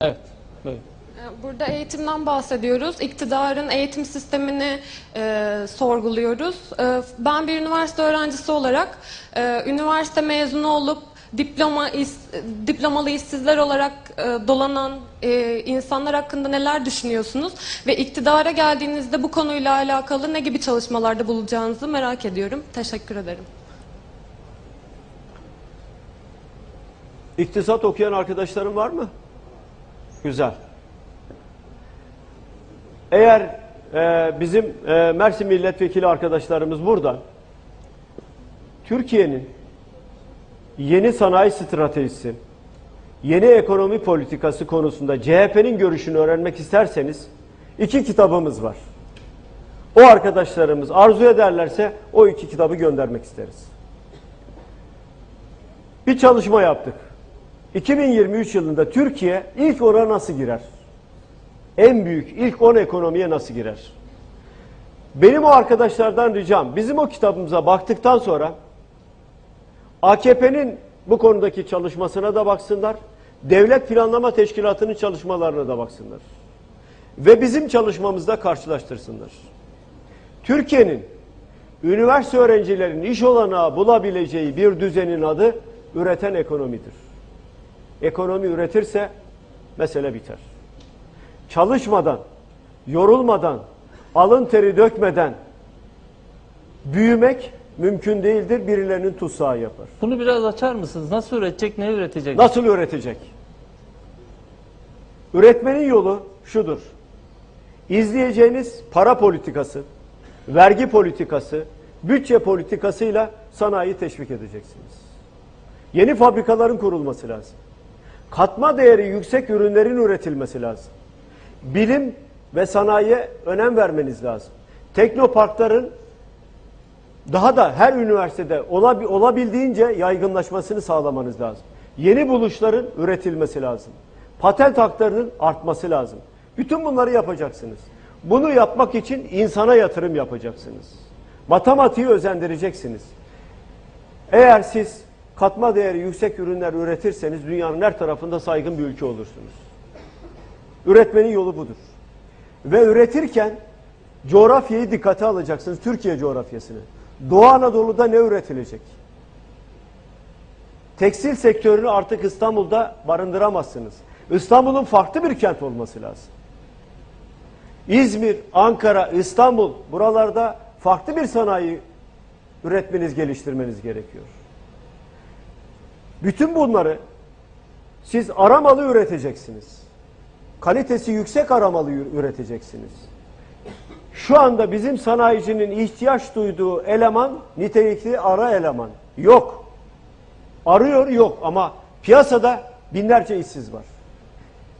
Evet. Buyurun. Burada eğitimden bahsediyoruz. İktidarın eğitim sistemini e, sorguluyoruz. E, ben bir üniversite öğrencisi olarak e, üniversite mezunu olup diploma is, diplomalı işsizler olarak e, dolanan e, insanlar hakkında neler düşünüyorsunuz? Ve iktidara geldiğinizde bu konuyla alakalı ne gibi çalışmalarda bulacağınızı merak ediyorum. Teşekkür ederim. İktisat okuyan arkadaşlarım var mı? Güzel. Eğer e, bizim e, Mersin milletvekili arkadaşlarımız burada, Türkiye'nin yeni sanayi stratejisi, yeni ekonomi politikası konusunda CHP'nin görüşünü öğrenmek isterseniz iki kitabımız var. O arkadaşlarımız arzu ederlerse o iki kitabı göndermek isteriz. Bir çalışma yaptık. 2023 yılında Türkiye ilk ona nasıl girer? En büyük ilk 10 ekonomiye nasıl girer? Benim o arkadaşlardan ricam bizim o kitabımıza baktıktan sonra AKP'nin bu konudaki çalışmasına da baksınlar. Devlet Planlama Teşkilatı'nın çalışmalarına da baksınlar. Ve bizim çalışmamızda karşılaştırsınlar. Türkiye'nin üniversite öğrencilerinin iş olanağı bulabileceği bir düzenin adı üreten ekonomidir. Ekonomi üretirse mesele biter. Çalışmadan, yorulmadan, alın teri dökmeden büyümek mümkün değildir. Birilerinin tutsağı yapar. Bunu biraz açar mısınız? Nasıl üretecek, ne üretecek? Nasıl üretecek? Üretmenin yolu şudur. İzleyeceğiniz para politikası, vergi politikası, bütçe politikasıyla sanayi teşvik edeceksiniz. Yeni fabrikaların kurulması lazım. Katma değeri yüksek ürünlerin üretilmesi lazım. Bilim ve sanayiye önem vermeniz lazım. Teknoparkların daha da her üniversitede olabi- olabildiğince yaygınlaşmasını sağlamanız lazım. Yeni buluşların üretilmesi lazım. Patent haklarının artması lazım. Bütün bunları yapacaksınız. Bunu yapmak için insana yatırım yapacaksınız. Matematiği özendireceksiniz. Eğer siz katma değeri yüksek ürünler üretirseniz dünyanın her tarafında saygın bir ülke olursunuz. Üretmenin yolu budur. Ve üretirken coğrafyayı dikkate alacaksınız. Türkiye coğrafyasını. Doğu Anadolu'da ne üretilecek? Tekstil sektörünü artık İstanbul'da barındıramazsınız. İstanbul'un farklı bir kent olması lazım. İzmir, Ankara, İstanbul buralarda farklı bir sanayi üretmeniz, geliştirmeniz gerekiyor. Bütün bunları siz aramalı üreteceksiniz. Kalitesi yüksek aramalı üreteceksiniz. Şu anda bizim sanayicinin ihtiyaç duyduğu eleman nitelikli ara eleman. Yok. Arıyor yok ama piyasada binlerce işsiz var.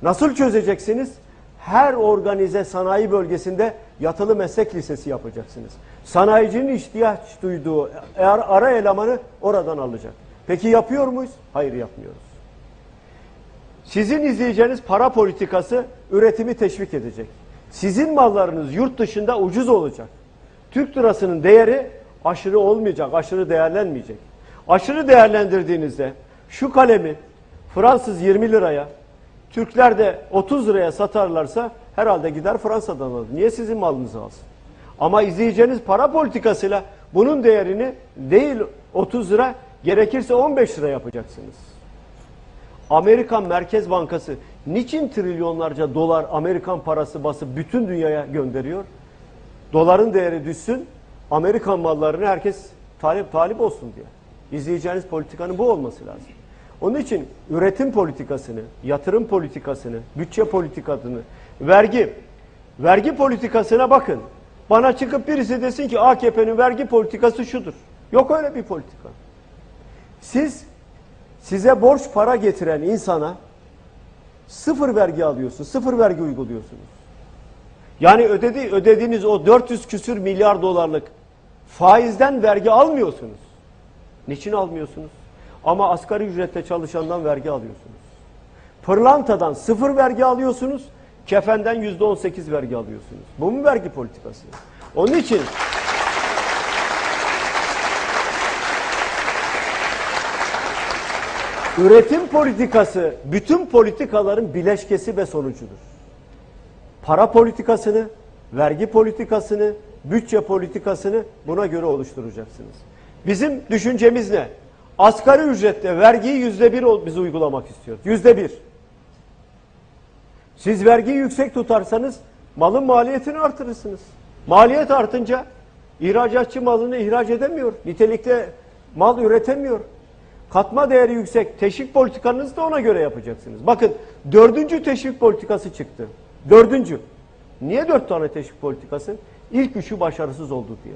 Nasıl çözeceksiniz? Her organize sanayi bölgesinde yatılı meslek lisesi yapacaksınız. Sanayicinin ihtiyaç duyduğu ara, ara elemanı oradan alacak. Peki yapıyor muyuz? Hayır yapmıyoruz. Sizin izleyeceğiniz para politikası üretimi teşvik edecek. Sizin mallarınız yurt dışında ucuz olacak. Türk lirasının değeri aşırı olmayacak, aşırı değerlenmeyecek. Aşırı değerlendirdiğinizde şu kalemi Fransız 20 liraya, Türkler de 30 liraya satarlarsa herhalde gider Fransa'dan alır. Niye sizin malınızı alsın? Ama izleyeceğiniz para politikasıyla bunun değerini değil 30 lira gerekirse 15 lira yapacaksınız. Amerikan Merkez Bankası niçin trilyonlarca dolar Amerikan parası basıp bütün dünyaya gönderiyor? Doların değeri düşsün, Amerikan mallarını herkes talip talip olsun diye. İzleyeceğiniz politikanın bu olması lazım. Onun için üretim politikasını, yatırım politikasını, bütçe politikasını, vergi, vergi politikasına bakın. Bana çıkıp birisi desin ki AKP'nin vergi politikası şudur. Yok öyle bir politika. Siz size borç para getiren insana sıfır vergi alıyorsunuz, sıfır vergi uyguluyorsunuz. Yani ödedi, ödediğiniz o 400 küsür milyar dolarlık faizden vergi almıyorsunuz. Niçin almıyorsunuz? Ama asgari ücretle çalışandan vergi alıyorsunuz. Pırlantadan sıfır vergi alıyorsunuz, kefenden yüzde on sekiz vergi alıyorsunuz. Bu mu vergi politikası? Onun için Üretim politikası bütün politikaların bileşkesi ve sonucudur. Para politikasını, vergi politikasını, bütçe politikasını buna göre oluşturacaksınız. Bizim düşüncemiz ne? Asgari ücrette vergiyi yüzde bir biz uygulamak istiyoruz. Yüzde bir. Siz vergiyi yüksek tutarsanız malın maliyetini artırırsınız. Maliyet artınca ihracatçı malını ihraç edemiyor. Nitelikte mal üretemiyor. Katma değeri yüksek. Teşvik politikanızı da ona göre yapacaksınız. Bakın dördüncü teşvik politikası çıktı. Dördüncü. Niye dört tane teşvik politikası? İlk üçü başarısız oldu diye.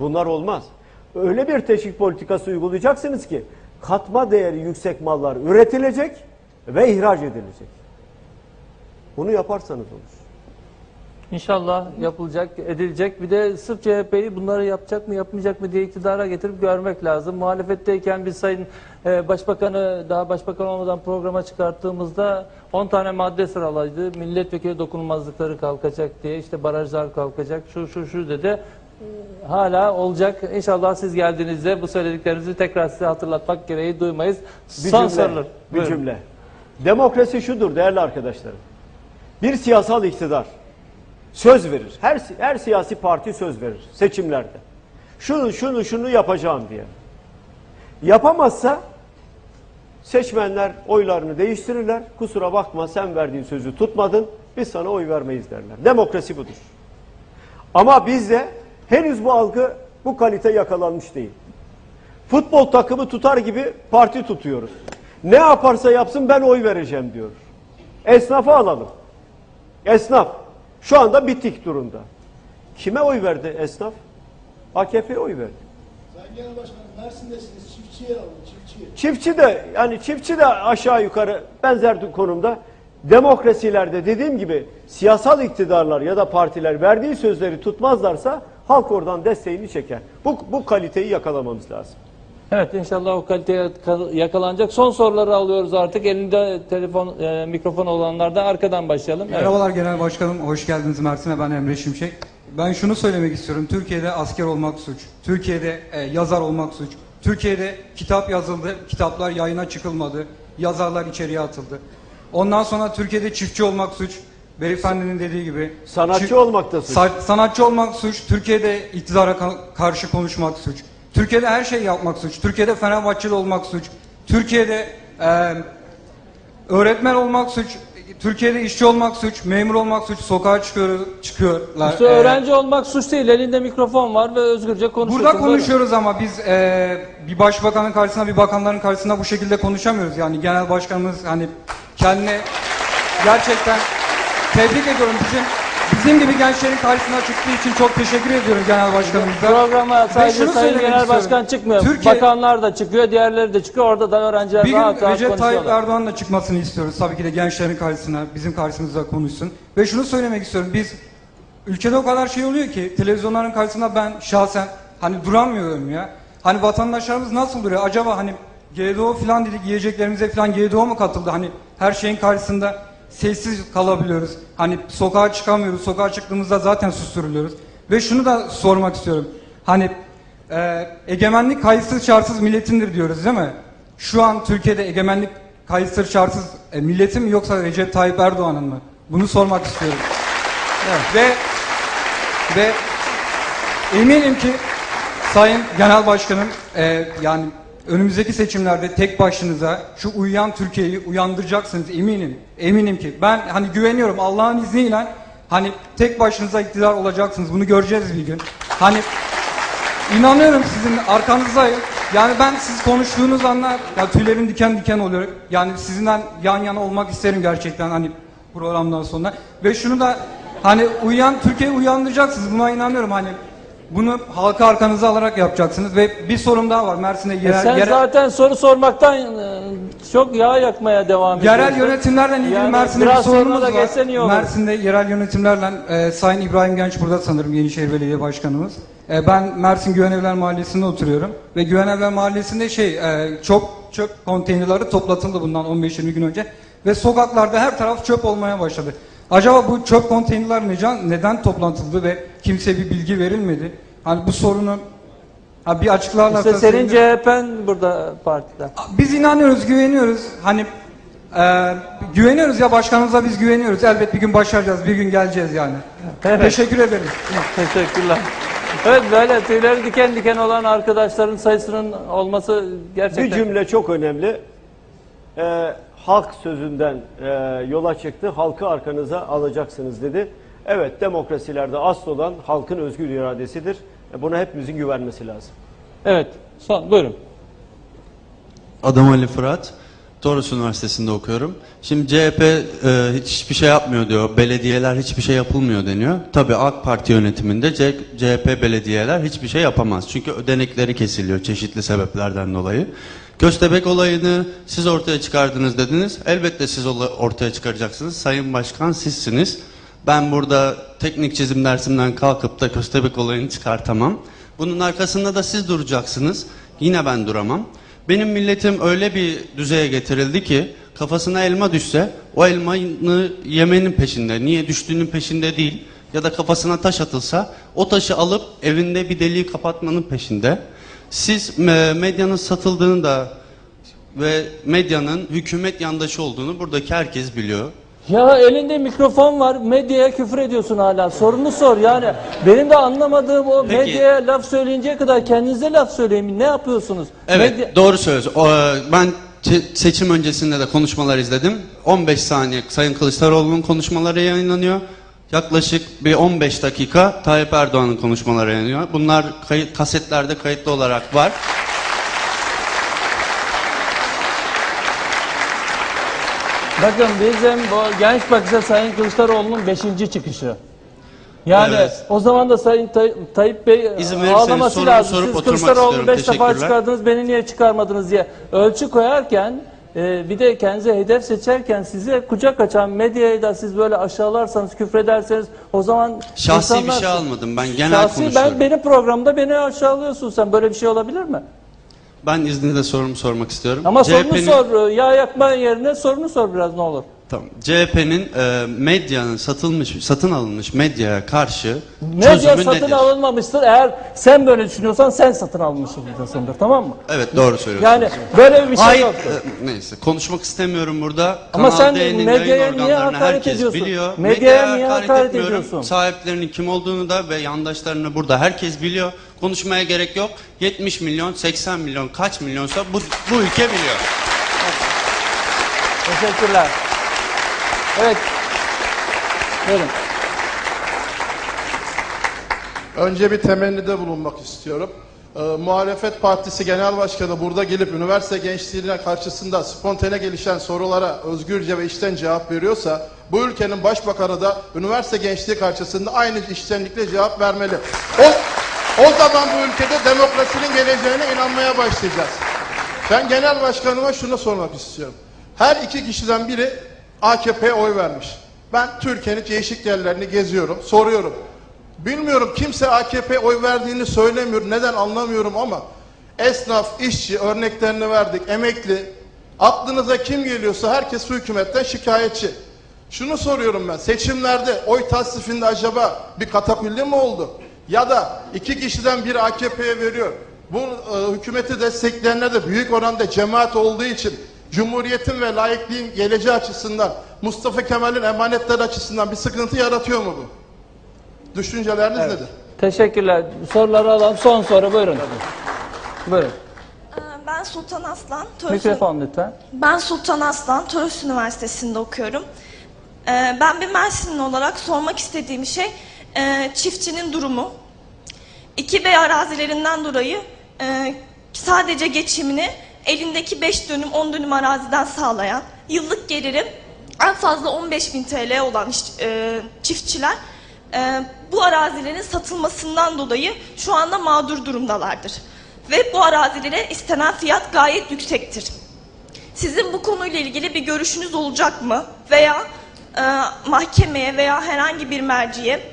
Bunlar olmaz. Öyle bir teşvik politikası uygulayacaksınız ki katma değeri yüksek mallar üretilecek ve ihraç edilecek. Bunu yaparsanız olur. İnşallah yapılacak, edilecek. Bir de sırf CHP'yi bunları yapacak mı, yapmayacak mı diye iktidara getirip görmek lazım. Muhalefetteyken biz Sayın e, Başbakanı daha başbakan olmadan programa çıkarttığımızda 10 tane madde sıralaydı. Milletvekili dokunulmazlıkları kalkacak diye, işte barajlar kalkacak, şu şu şu dedi. Hala olacak. İnşallah siz geldiğinizde bu söylediklerinizi tekrar size hatırlatmak gereği duymayız. Bir Son cümle, sorular. bir Buyurun. cümle. Demokrasi şudur değerli arkadaşlarım. Bir siyasal iktidar söz verir. Her her siyasi parti söz verir seçimlerde. Şunu şunu şunu yapacağım diye. Yapamazsa seçmenler oylarını değiştirirler. Kusura bakma sen verdiğin sözü tutmadın. Biz sana oy vermeyiz derler. Demokrasi budur. Ama bizde henüz bu algı bu kalite yakalanmış değil. Futbol takımı tutar gibi parti tutuyoruz. Ne yaparsa yapsın ben oy vereceğim diyor. Esnafı alalım. Esnaf şu anda bitik durumda. Kime oy verdi esnaf? AKP'ye oy verdi. Sayın Genel Başkanım Mersin'desiniz. Çiftçi yer alın. Çiftçi. Çiftçi de yani çiftçi de aşağı yukarı benzer konumda. Demokrasilerde dediğim gibi siyasal iktidarlar ya da partiler verdiği sözleri tutmazlarsa halk oradan desteğini çeker. Bu, bu kaliteyi yakalamamız lazım. Evet inşallah o kalite yaka- yakalanacak. Son soruları alıyoruz artık. Elinde telefon, e, mikrofon olanlardan arkadan başlayalım. Evet. Merhabalar Genel Başkanım, hoş geldiniz Mersin'e. Ben Emre Şimşek. Ben şunu söylemek istiyorum. Türkiye'de asker olmak suç. Türkiye'de e, yazar olmak suç. Türkiye'de kitap yazıldı, kitaplar yayına çıkılmadı. Yazarlar içeriye atıldı. Ondan sonra Türkiye'de çiftçi olmak suç. Beyefendinin dediği gibi. Sanatçı olmak da suç. Sa- sanatçı olmak suç. Türkiye'de iktidara ka- karşı konuşmak suç. Türkiye'de her şeyi yapmak suç. Türkiye'de Fenerbahçeli olmak suç. Türkiye'de e, Öğretmen olmak suç, Türkiye'de işçi olmak suç, memur olmak suç, sokağa çıkıyor, çıkıyorlar. İşte Ee, öğrenci olmak suç değil. Elinde mikrofon var ve özgürce konuşuyorsun. Burada konuşuyoruz ama biz e, bir başbakanın karşısında, bir bakanların karşısında bu şekilde konuşamıyoruz. Yani genel başkanımız hani kendine gerçekten tebrik ediyorum bizim bizim gibi gençlerin karşısına çıktığı için çok teşekkür ediyorum genel başkanımıza. Programa sadece şunu Sayın söylemek Genel istiyorum. Başkan çıkmıyor. Türkiye- Bakanlar da çıkıyor, diğerleri de çıkıyor. Orada da öğrenciler Bir gün rahat rahat Recep Tayyip konuşuyorlar. Erdoğan'ın da çıkmasını istiyoruz. Tabii ki de gençlerin karşısına, bizim karşımızda konuşsun. Ve şunu söylemek istiyorum. Biz ülkede o kadar şey oluyor ki televizyonların karşısında ben şahsen hani duramıyorum ya. Hani vatandaşlarımız nasıl duruyor? Acaba hani GDO falan dedik yiyeceklerimize falan GDO mu katıldı? Hani her şeyin karşısında sessiz kalabiliyoruz. Hani sokağa çıkamıyoruz. Sokağa çıktığımızda zaten susturuluyoruz. Ve şunu da sormak istiyorum. Hani ee, egemenlik kayıtsız şartsız milletindir diyoruz değil mi? Şu an Türkiye'de egemenlik kayıtsız şartsız e, milletin mi yoksa Recep Tayyip Erdoğan'ın mı? Bunu sormak istiyorum. Ve ve eminim ki Sayın Genel Başkanım e, yani önümüzdeki seçimlerde tek başınıza şu uyuyan Türkiye'yi uyandıracaksınız eminim. Eminim ki ben hani güveniyorum Allah'ın izniyle hani tek başınıza iktidar olacaksınız. Bunu göreceğiz bir gün. Hani İnanıyorum sizin arkanızdayım. Yani ben siz konuştuğunuz anlar ya tüylerim diken diken oluyor. Yani sizinden yan yana olmak isterim gerçekten hani programdan sonra. Ve şunu da hani uyan Türkiye'yi uyandıracaksınız. Buna inanıyorum hani bunu halka arkanıza alarak yapacaksınız ve bir sorum daha var. Mersin'de E yerel, sen yerel, zaten soru sormaktan e, çok yağ yakmaya devam ediyorsun. yerel yönetimlerle ilgili Yani Mersin'de bir sorunumuz var. Mersin'de yerel yönetimlerle e, Sayın İbrahim Genç burada sanırım Yenişehir Belediye Başkanımız. E, ben Mersin Güvenevler Mahallesi'nde oturuyorum ve Güvenevler Mahallesi'nde şey e, çok çöp konteynerleri toplatıldı bundan 15-20 gün önce ve sokaklarda her taraf çöp olmaya başladı. Acaba bu çöp konteynerler neden, neden toplatıldı ve kimse bir bilgi verilmedi? Hani bu sorunu Ha bir açıklarlarsa İşte senin. CHP'n burada partide. Biz inanıyoruz, güveniyoruz. Hani e, güveniyoruz ya başkanımıza biz güveniyoruz. Elbet bir gün başaracağız, bir gün geleceğiz yani. Evet. Teşekkür ederim. Teşekkürler. Evet böyle tüyleri diken diken olan arkadaşların sayısının olması gerçekten... Bir cümle çok önemli. Ee, halk sözünden e, yola çıktı. Halkı arkanıza alacaksınız dedi. Evet demokrasilerde asıl olan halkın özgür iradesidir. E, Buna hepimizin güvenmesi lazım. Evet. Son, buyurun. Adım Ali Fırat. Toros Üniversitesi'nde okuyorum. Şimdi CHP e, hiçbir şey yapmıyor diyor. Belediyeler hiçbir şey yapılmıyor deniyor. Tabii AK Parti yönetiminde C- CHP belediyeler hiçbir şey yapamaz. Çünkü ödenekleri kesiliyor çeşitli sebeplerden dolayı. Köstebek olayını siz ortaya çıkardınız dediniz. Elbette siz ortaya çıkaracaksınız. Sayın Başkan sizsiniz. Ben burada teknik çizim dersimden kalkıp da Köstebek olayını çıkartamam. Bunun arkasında da siz duracaksınız. Yine ben duramam. Benim milletim öyle bir düzeye getirildi ki kafasına elma düşse o elmayı yemenin peşinde. Niye düştüğünün peşinde değil. Ya da kafasına taş atılsa o taşı alıp evinde bir deliği kapatmanın peşinde. Siz e, medyanın satıldığını da ve medyanın hükümet yandaşı olduğunu buradaki herkes biliyor. Ya elinde mikrofon var, medyaya küfür ediyorsun hala. Sorunu sor yani. Benim de anlamadığım o Peki. medyaya laf söyleyinceye kadar kendinize laf söyleyin. Ne yapıyorsunuz? Evet Medya- doğru söylüyorsun. E, ben seçim öncesinde de konuşmalar izledim. 15 saniye Sayın Kılıçdaroğlu'nun konuşmaları yayınlanıyor. Yaklaşık bir 15 dakika Tayyip Erdoğan'ın konuşmaları yayınlanıyor. Bunlar kayıt, kasetlerde kayıtlı olarak var. Bakın bizim bu genç bakışa Sayın Kılıçdaroğlu'nun 5. çıkışı. Yani Evet. o zaman da Sayın Tay- Tayyip Bey İzin ağlaması lazım. sorup Siz Kılıçdaroğlu'nu istiyorum. 5 defa çıkardınız beni niye çıkarmadınız diye ölçü koyarken e, bir de kendinize hedef seçerken size kucak açan medyayı da siz böyle aşağılarsanız küfrederseniz o zaman Şahsi bir insanlar- şey almadım. Ben genel Şahsi konuşuyorum. ben benim programda beni aşağılıyorsun sen böyle bir şey olabilir mi? Ben izninizle sorumu sormak istiyorum. Ama sorunu sor yağ yakma yerine sorunu sor biraz ne olur. Tamam. CHP'nin e, medyanın satılmış, satın alınmış medyaya karşı Medya çözümü satın nedir? alınmamıştır. Eğer sen böyle düşünüyorsan sen satın almışsındır tamam mı? Evet doğru söylüyorsunuz. Yani böyle bir şey Hayır, yok. e, neyse konuşmak istemiyorum burada. Ama Kanal sen D'nin medyaya yayın niye organlarını hakaret herkes ediyorsun? Biliyor. Medyaya niye hakaret etmiyorum. ediyorsun? Sahiplerinin kim olduğunu da ve yandaşlarını burada herkes biliyor. Konuşmaya gerek yok. 70 milyon, 80 milyon, kaç milyonsa bu, bu ülke biliyor. Teşekkürler. Evet. Buyurun. Önce bir temennide bulunmak istiyorum. Ee, muhalefet Partisi Genel Başkanı burada gelip üniversite gençliğine karşısında spontane gelişen sorulara özgürce ve içten cevap veriyorsa bu ülkenin başbakanı da üniversite gençliği karşısında aynı içtenlikle cevap vermeli. O, o zaman bu ülkede demokrasinin geleceğine inanmaya başlayacağız. Ben genel başkanıma şunu sormak istiyorum. Her iki kişiden biri AKP'ye oy vermiş. Ben Türkiye'nin değişik yerlerini geziyorum, soruyorum. Bilmiyorum kimse AKP oy verdiğini söylemiyor. Neden anlamıyorum ama esnaf, işçi örneklerini verdik, emekli. Aklınıza kim geliyorsa herkes bu hükümetten şikayetçi. Şunu soruyorum ben. Seçimlerde oy tasnifinde acaba bir katakulli mi oldu? Ya da iki kişiden biri AKP'ye veriyor. Bu e, hükümeti destekleyenler de büyük oranda cemaat olduğu için Cumhuriyetin ve laikliğin geleceği açısından Mustafa Kemal'in emanetleri açısından bir sıkıntı yaratıyor mu bu? Düşünceleriniz nedir? Teşekkürler. Soruları alalım. Son soru buyurun. Buyurun. Ee, Ben Sultan Aslan. Toros, Mikrofon lütfen. Ben Sultan Aslan. Toros Üniversitesi'nde okuyorum. Ee, Ben bir Mersinli olarak sormak istediğim şey e, çiftçinin durumu. İki bey arazilerinden dolayı e, sadece geçimini elindeki 5 dönüm 10 dönüm araziden sağlayan yıllık gelirim en fazla 15 bin TL olan e, çiftçiler e, bu arazilerin satılmasından dolayı şu anda mağdur durumdalardır. Ve bu arazilere istenen fiyat gayet yüksektir. Sizin bu konuyla ilgili bir görüşünüz olacak mı? Veya e, mahkemeye veya herhangi bir merciye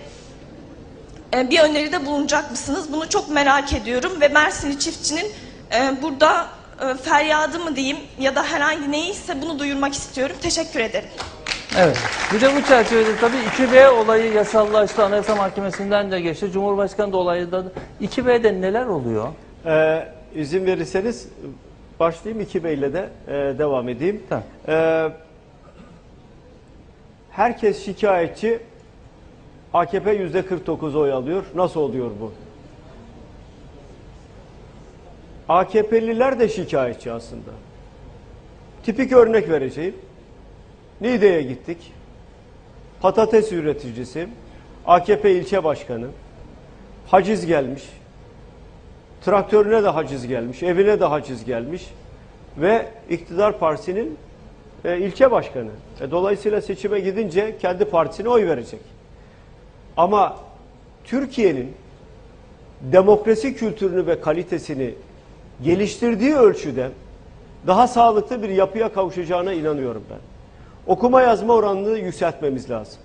e, bir öneride bulunacak mısınız? Bunu çok merak ediyorum ve Mersinli çiftçinin e, burada e, feryadı mı diyeyim ya da herhangi neyse bunu duyurmak istiyorum. Teşekkür ederim. Evet. Bir de bu çerçevede tabii 2B olayı yasallaştı. Anayasa Mahkemesi'nden de geçti. Cumhurbaşkanı da olayı da 2B'de neler oluyor? Ee, izin verirseniz başlayayım iki beyle de e, devam edeyim. Tamam. Ee, herkes şikayetçi. AKP yüzde 49 oy alıyor. Nasıl oluyor bu? AKP'liler de şikayetçi aslında. Tipik örnek vereceğim. Niğde'ye gittik. Patates üreticisi, AKP ilçe başkanı, haciz gelmiş. Traktörüne de haciz gelmiş, evine de haciz gelmiş ve iktidar partisinin e, ilçe başkanı. E, dolayısıyla seçime gidince kendi partisine oy verecek. Ama Türkiye'nin demokrasi kültürünü ve kalitesini geliştirdiği ölçüde daha sağlıklı bir yapıya kavuşacağına inanıyorum ben. Okuma yazma oranını yükseltmemiz lazım.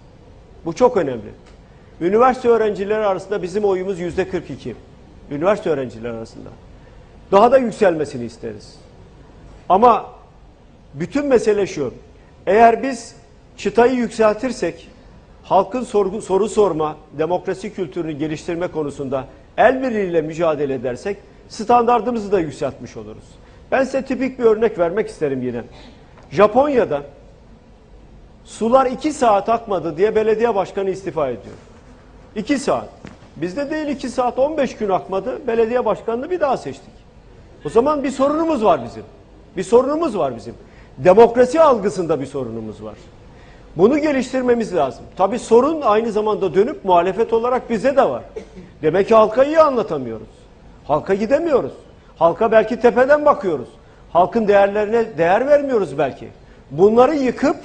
Bu çok önemli. Üniversite öğrencileri arasında bizim oyumuz yüzde 42. Üniversite öğrencileri arasında. Daha da yükselmesini isteriz. Ama bütün mesele şu. Eğer biz çıtayı yükseltirsek halkın sorgu, soru sorma, demokrasi kültürünü geliştirme konusunda el birliğiyle mücadele edersek standartımızı da yükseltmiş oluruz. Ben size tipik bir örnek vermek isterim yine. Japonya'da sular iki saat akmadı diye belediye başkanı istifa ediyor. İki saat. Bizde değil iki saat 15 gün akmadı. Belediye başkanını bir daha seçtik. O zaman bir sorunumuz var bizim. Bir sorunumuz var bizim. Demokrasi algısında bir sorunumuz var. Bunu geliştirmemiz lazım. Tabi sorun aynı zamanda dönüp muhalefet olarak bize de var. Demek ki halka iyi anlatamıyoruz. Halka gidemiyoruz. Halka belki tepeden bakıyoruz. Halkın değerlerine değer vermiyoruz belki. Bunları yıkıp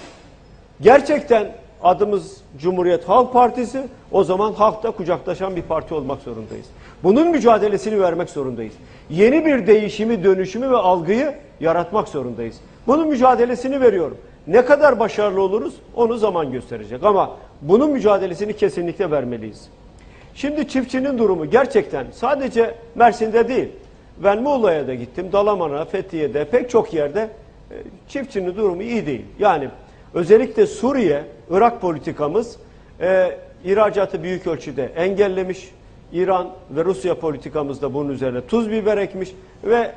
gerçekten adımız Cumhuriyet Halk Partisi o zaman halkta kucaklaşan bir parti olmak zorundayız. Bunun mücadelesini vermek zorundayız. Yeni bir değişimi, dönüşümü ve algıyı yaratmak zorundayız. Bunun mücadelesini veriyorum. Ne kadar başarılı oluruz onu zaman gösterecek ama bunun mücadelesini kesinlikle vermeliyiz. Şimdi çiftçinin durumu gerçekten sadece Mersin'de değil. Ben Muğla'ya da gittim, Dalaman'a, Fethiye'de pek çok yerde e, çiftçinin durumu iyi değil. Yani özellikle Suriye, Irak politikamız e, ihracatı büyük ölçüde engellemiş. İran ve Rusya politikamız da bunun üzerine tuz biber ekmiş ve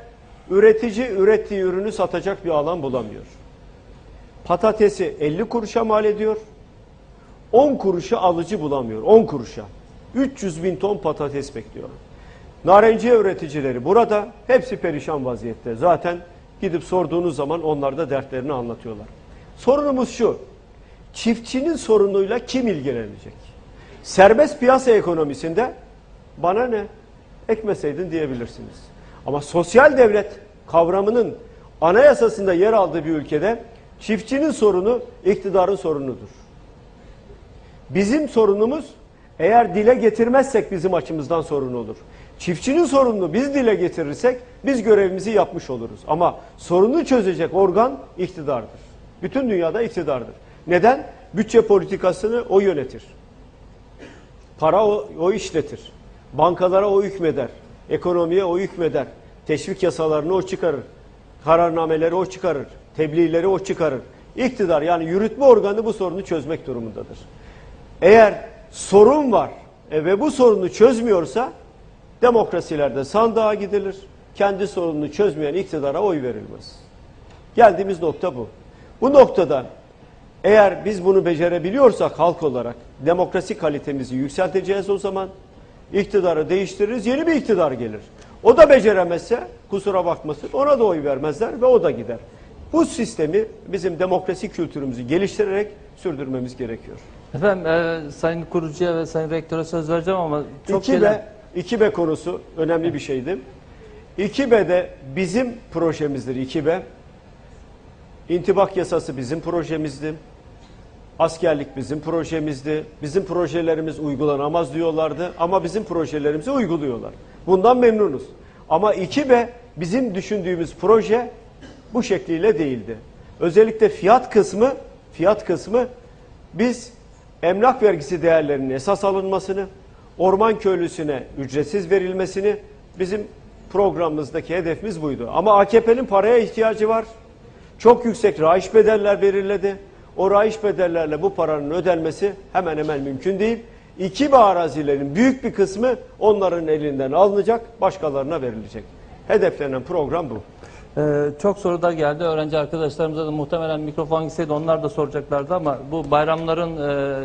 üretici ürettiği ürünü satacak bir alan bulamıyor. Patatesi 50 kuruşa mal ediyor. 10 kuruşa alıcı bulamıyor. 10 kuruşa. 300 bin ton patates bekliyor. Narenciye üreticileri burada hepsi perişan vaziyette. Zaten gidip sorduğunuz zaman onlar da dertlerini anlatıyorlar. Sorunumuz şu. Çiftçinin sorunuyla kim ilgilenecek? Serbest piyasa ekonomisinde bana ne? Ekmeseydin diyebilirsiniz. Ama sosyal devlet kavramının anayasasında yer aldığı bir ülkede çiftçinin sorunu iktidarın sorunudur. Bizim sorunumuz eğer dile getirmezsek bizim açımızdan sorun olur. Çiftçinin sorununu biz dile getirirsek biz görevimizi yapmış oluruz. Ama sorunu çözecek organ iktidardır. Bütün dünyada iktidardır. Neden? Bütçe politikasını o yönetir. Para o, o işletir. Bankalara o hükmeder. Ekonomiye o hükmeder. Teşvik yasalarını o çıkarır. Kararnameleri o çıkarır. Tebliğleri o çıkarır. İktidar yani yürütme organı bu sorunu çözmek durumundadır. Eğer sorun var e, ve bu sorunu çözmüyorsa demokrasilerde sandığa gidilir. Kendi sorununu çözmeyen iktidara oy verilmez. Geldiğimiz nokta bu. Bu noktada eğer biz bunu becerebiliyorsak halk olarak demokrasi kalitemizi yükselteceğiz o zaman. iktidarı değiştiririz, yeni bir iktidar gelir. O da beceremezse kusura bakmasın ona da oy vermezler ve o da gider. Bu sistemi bizim demokrasi kültürümüzü geliştirerek sürdürmemiz gerekiyor. Efendim e, Sayın Kurucu'ya ve Sayın Rektör'e söz vereceğim ama çok 2B, gelen- 2B konusu önemli bir şeydi. 2B'de bizim projemizdir 2B. İntibak yasası bizim projemizdi. Askerlik bizim projemizdi. Bizim projelerimiz uygulanamaz diyorlardı ama bizim projelerimizi uyguluyorlar. Bundan memnunuz. Ama 2B bizim düşündüğümüz proje bu şekliyle değildi. Özellikle fiyat kısmı, fiyat kısmı biz emlak vergisi değerlerinin esas alınmasını, orman köylüsüne ücretsiz verilmesini bizim programımızdaki hedefimiz buydu. Ama AKP'nin paraya ihtiyacı var. Çok yüksek raiş bedeller belirledi. O raiş bedellerle bu paranın ödenmesi hemen hemen mümkün değil. İki ve arazilerin büyük bir kısmı onların elinden alınacak, başkalarına verilecek. Hedeflenen program bu. Ee, çok soru da geldi. Öğrenci arkadaşlarımıza da muhtemelen mikrofon gitseydi onlar da soracaklardı ama bu bayramların, e,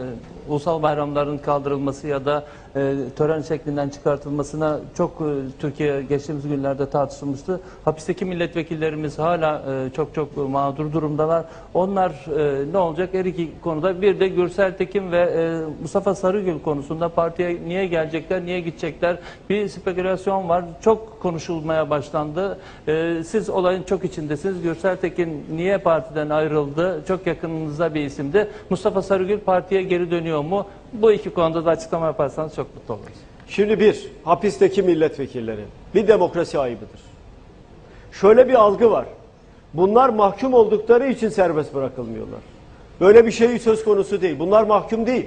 ulusal bayramların kaldırılması ya da e, tören şeklinden çıkartılmasına çok e, Türkiye geçtiğimiz günlerde tartışılmıştı. Hapisteki milletvekillerimiz hala e, çok çok mağdur durumdalar. Onlar e, ne olacak? Her iki konuda bir de Gürsel Tekin ve e, Mustafa Sarıgül konusunda partiye niye gelecekler, niye gidecekler? Bir spekülasyon var. Çok konuşulmaya başlandı. E, siz olayın çok içindesiniz. Gürsel Tekin niye partiden ayrıldı? Çok yakınınızda bir isimdi. Mustafa Sarıgül partiye geri dönüyor mu? Bu iki konuda da açıklama yaparsanız çok mutlu oluruz. Şimdi bir, hapisteki milletvekilleri bir demokrasi ayıbıdır. Şöyle bir algı var. Bunlar mahkum oldukları için serbest bırakılmıyorlar. Böyle bir şey söz konusu değil. Bunlar mahkum değil.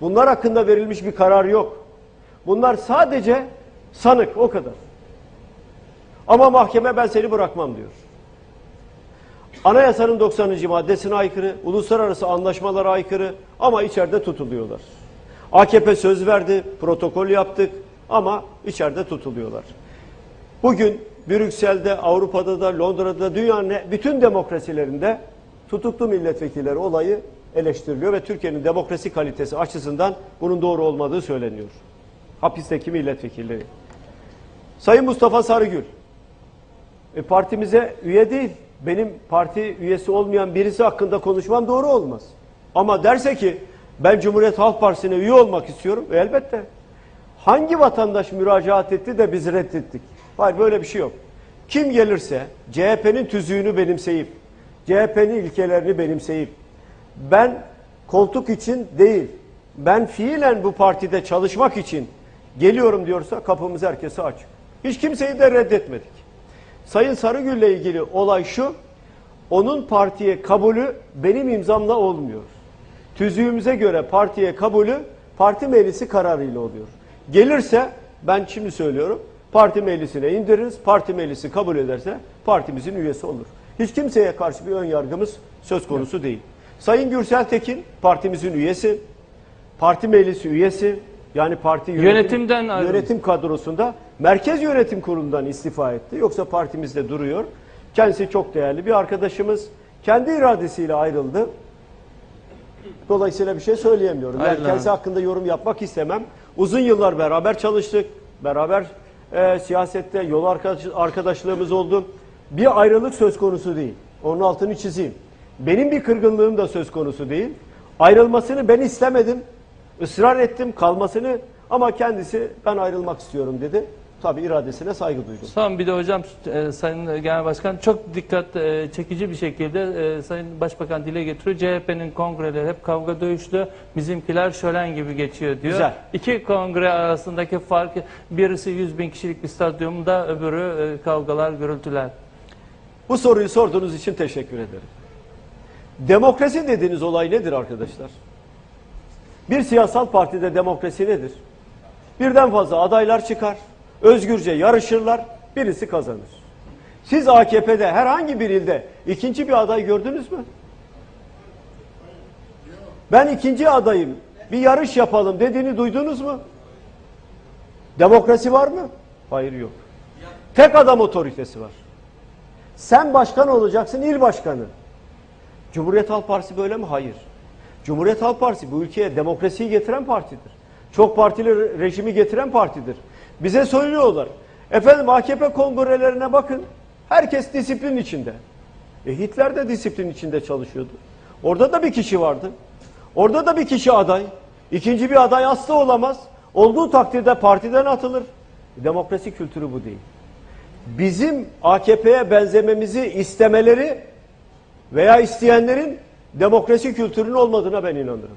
Bunlar hakkında verilmiş bir karar yok. Bunlar sadece sanık o kadar. Ama mahkeme ben seni bırakmam diyor. Anayasanın 90. maddesine aykırı, uluslararası anlaşmalara aykırı ama içeride tutuluyorlar. AKP söz verdi, protokol yaptık ama içeride tutuluyorlar. Bugün Brüksel'de, Avrupa'da da, Londra'da da, dünyanın bütün demokrasilerinde tutuklu milletvekilleri olayı eleştiriliyor ve Türkiye'nin demokrasi kalitesi açısından bunun doğru olmadığı söyleniyor. Hapisteki milletvekilleri. Sayın Mustafa Sarıgül, e, partimize üye değil. Benim parti üyesi olmayan birisi hakkında konuşmam doğru olmaz. Ama derse ki ben Cumhuriyet Halk Partisi'ne üye olmak istiyorum. E, elbette. Hangi vatandaş müracaat etti de biz reddettik? Hayır böyle bir şey yok. Kim gelirse CHP'nin tüzüğünü benimseyip, CHP'nin ilkelerini benimseyip, ben koltuk için değil, ben fiilen bu partide çalışmak için geliyorum diyorsa kapımız herkese açık. Hiç kimseyi de reddetmedik. Sayın Sarıgül'le ilgili olay şu, onun partiye kabulü benim imzamla olmuyor. Tüzüğümüze göre partiye kabulü parti meclisi kararıyla oluyor. Gelirse ben şimdi söylüyorum parti meclisine indiririz. Parti meclisi kabul ederse partimizin üyesi olur. Hiç kimseye karşı bir ön yargımız söz konusu değil. Sayın Gürsel Tekin partimizin üyesi. Parti meclisi üyesi. Yani parti yönetim, Yönetimden ayrıldı. yönetim kadrosunda merkez yönetim kurulundan istifa etti. Yoksa partimizde duruyor. Kendisi çok değerli bir arkadaşımız. Kendi iradesiyle ayrıldı. Dolayısıyla bir şey söyleyemiyorum. Yani Hayırlı kendisi hakkında yorum yapmak istemem. Uzun yıllar beraber çalıştık. Beraber e, siyasette yol arkadaş, arkadaşlığımız oldu. Bir ayrılık söz konusu değil. Onun altını çizeyim. Benim bir kırgınlığım da söz konusu değil. Ayrılmasını ben istemedim. Israr ettim kalmasını ama kendisi ben ayrılmak istiyorum dedi. Tabi iradesine saygı duydum. Son bir de hocam e, Sayın Genel Başkan çok dikkat e, çekici bir şekilde e, Sayın Başbakan dile getiriyor. CHP'nin kongreleri hep kavga dövüşlü, bizimkiler şölen gibi geçiyor diyor. Güzel. İki kongre arasındaki fark birisi 100 bin kişilik bir stadyumda öbürü e, kavgalar, gürültüler. Bu soruyu sorduğunuz için teşekkür ederim. Demokrasi dediğiniz olay nedir arkadaşlar? Bir siyasal partide demokrasi nedir? Birden fazla adaylar çıkar, özgürce yarışırlar, birisi kazanır. Siz AKP'de herhangi bir ilde ikinci bir aday gördünüz mü? Ben ikinci adayım, bir yarış yapalım dediğini duydunuz mu? Demokrasi var mı? Hayır yok. Tek adam otoritesi var. Sen başkan olacaksın, il başkanı. Cumhuriyet Halk Partisi böyle mi? Hayır. Cumhuriyet Halk Partisi bu ülkeye demokrasiyi getiren partidir. Çok partili re- rejimi getiren partidir. Bize söylüyorlar. Efendim AKP kongrelerine bakın. Herkes disiplin içinde. E Hitler de disiplin içinde çalışıyordu. Orada da bir kişi vardı. Orada da bir kişi aday. İkinci bir aday asla olamaz. Olduğu takdirde partiden atılır. Demokrasi kültürü bu değil bizim AKP'ye benzememizi istemeleri veya isteyenlerin demokrasi kültürünün olmadığına ben inanırım.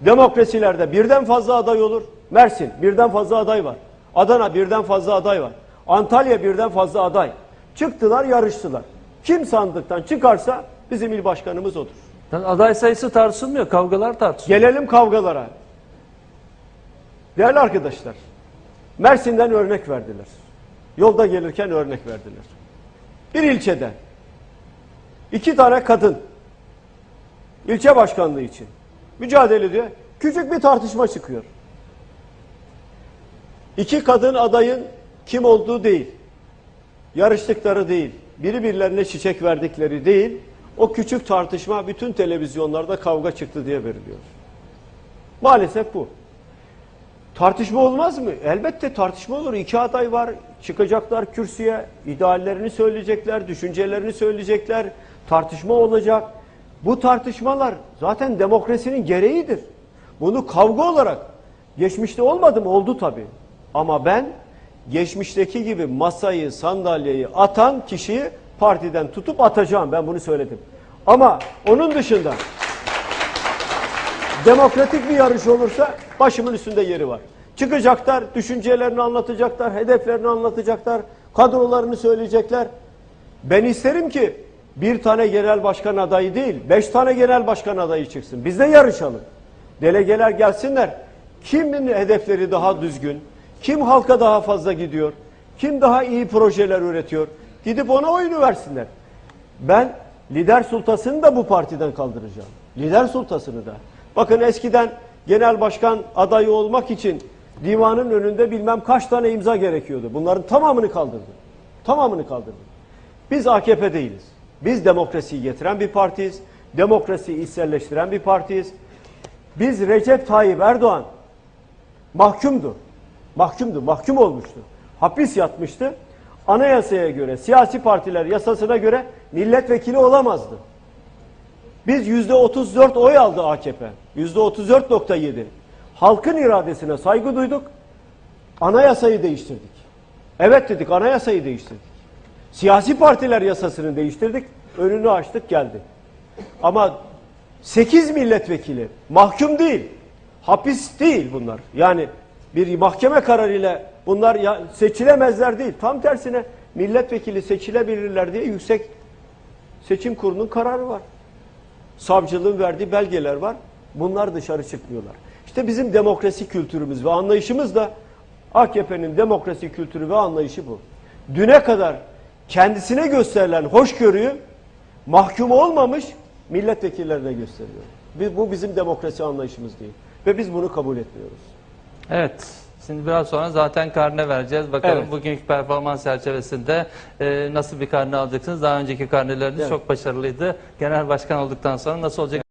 Demokrasilerde birden fazla aday olur. Mersin birden fazla aday var. Adana birden fazla aday var. Antalya birden fazla aday. Çıktılar yarıştılar. Kim sandıktan çıkarsa bizim il başkanımız odur. Yani aday sayısı tartışılmıyor, kavgalar tartışılıyor. Gelelim kavgalara. Değerli arkadaşlar, Mersin'den örnek verdiler. Yolda gelirken örnek verdiler. Bir ilçede iki tane kadın ilçe başkanlığı için mücadele ediyor. Küçük bir tartışma çıkıyor. İki kadın adayın kim olduğu değil. Yarıştıkları değil. Biri birilerine çiçek verdikleri değil. O küçük tartışma bütün televizyonlarda kavga çıktı diye veriliyor. Maalesef bu. Tartışma olmaz mı? Elbette tartışma olur. İki aday var. Çıkacaklar kürsüye. ideallerini söyleyecekler, düşüncelerini söyleyecekler. Tartışma olacak. Bu tartışmalar zaten demokrasinin gereğidir. Bunu kavga olarak geçmişte olmadı mı? Oldu tabii. Ama ben geçmişteki gibi masayı, sandalyeyi atan kişiyi partiden tutup atacağım. Ben bunu söyledim. Ama onun dışında demokratik bir yarış olursa başımın üstünde yeri var. Çıkacaklar, düşüncelerini anlatacaklar, hedeflerini anlatacaklar, kadrolarını söyleyecekler. Ben isterim ki bir tane genel başkan adayı değil, beş tane genel başkan adayı çıksın. Biz de yarışalım. Delegeler gelsinler. Kimin hedefleri daha düzgün, kim halka daha fazla gidiyor, kim daha iyi projeler üretiyor, gidip ona oyunu versinler. Ben lider sultasını da bu partiden kaldıracağım. Lider sultasını da. Bakın eskiden genel başkan adayı olmak için divanın önünde bilmem kaç tane imza gerekiyordu. Bunların tamamını kaldırdı. Tamamını kaldırdı. Biz AKP değiliz. Biz demokrasiyi getiren bir partiyiz. Demokrasiyi içselleştiren bir partiyiz. Biz Recep Tayyip Erdoğan mahkumdu. Mahkumdu, mahkum olmuştu. Hapis yatmıştı. Anayasaya göre, siyasi partiler yasasına göre milletvekili olamazdı. Biz yüzde 34 oy aldı AKP. Yüzde 34.7. Halkın iradesine saygı duyduk. Anayasayı değiştirdik. Evet dedik anayasayı değiştirdik. Siyasi partiler yasasını değiştirdik. Önünü açtık geldi. Ama 8 milletvekili mahkum değil. Hapis değil bunlar. Yani bir mahkeme kararıyla bunlar ya, seçilemezler değil. Tam tersine milletvekili seçilebilirler diye yüksek seçim kurulunun kararı var. Savcılığın verdiği belgeler var. Bunlar dışarı çıkmıyorlar. İşte bizim demokrasi kültürümüz ve anlayışımız da AKP'nin demokrasi kültürü ve anlayışı bu. Düne kadar kendisine gösterilen hoşgörüyü mahkum olmamış milletvekillerine gösteriyor. Biz- Bu bizim demokrasi anlayışımız değil. Ve biz bunu kabul etmiyoruz. Evet. Şimdi biraz sonra zaten karne vereceğiz. Bakalım Evet. bugünkü performans çerçevesinde e, nasıl bir karne alacaksınız? Daha önceki karneleriniz Evet. çok başarılıydı. Genel başkan olduktan sonra nasıl olacak?